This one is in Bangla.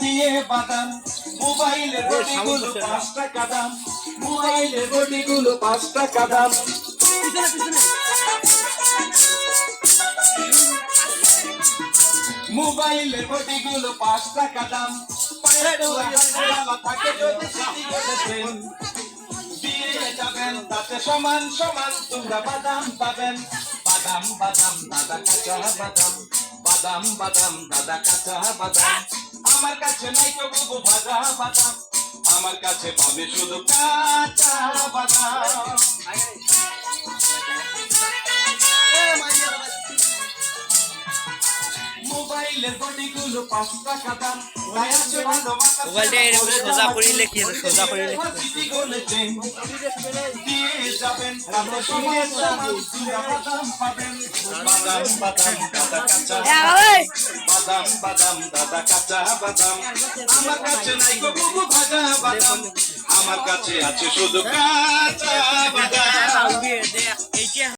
দিয়ে বাদাম মোবাইলের গটিগুলো পাঁচ টাকা দাম মোবাইলের গটিগুলো পাঁচ টাকা দাম মোবাইলের গটিগুলো পাঁচ টাকা দাম পায়ে ডোরা হাতওয়ালা থাকে যদি সিটি করেছেন দিয়ে যাবেন তাতে সমান সমান তোমরা বাদাম পাবেন। বাদাম বাদাম দাদা কাঁচা বাদাম। বাদাম বাদাম দাদা কাঁচা বাদাম। আমার কাছে নাই তো বাবু ভাজা বাদাম আমার কাছে পাবে শুধু কাঁচা বাদাম মোবাইলটা এরকম সোজা করে লিখিয়েছে, সোজা করে। বাদাম বাদাম, দাদা কাঁচা বাদাম। আমার কাছে নাই গো বুবু ভাজা বাদাম। আমার কাছে আছে শুধু কাঁচা বাদাম।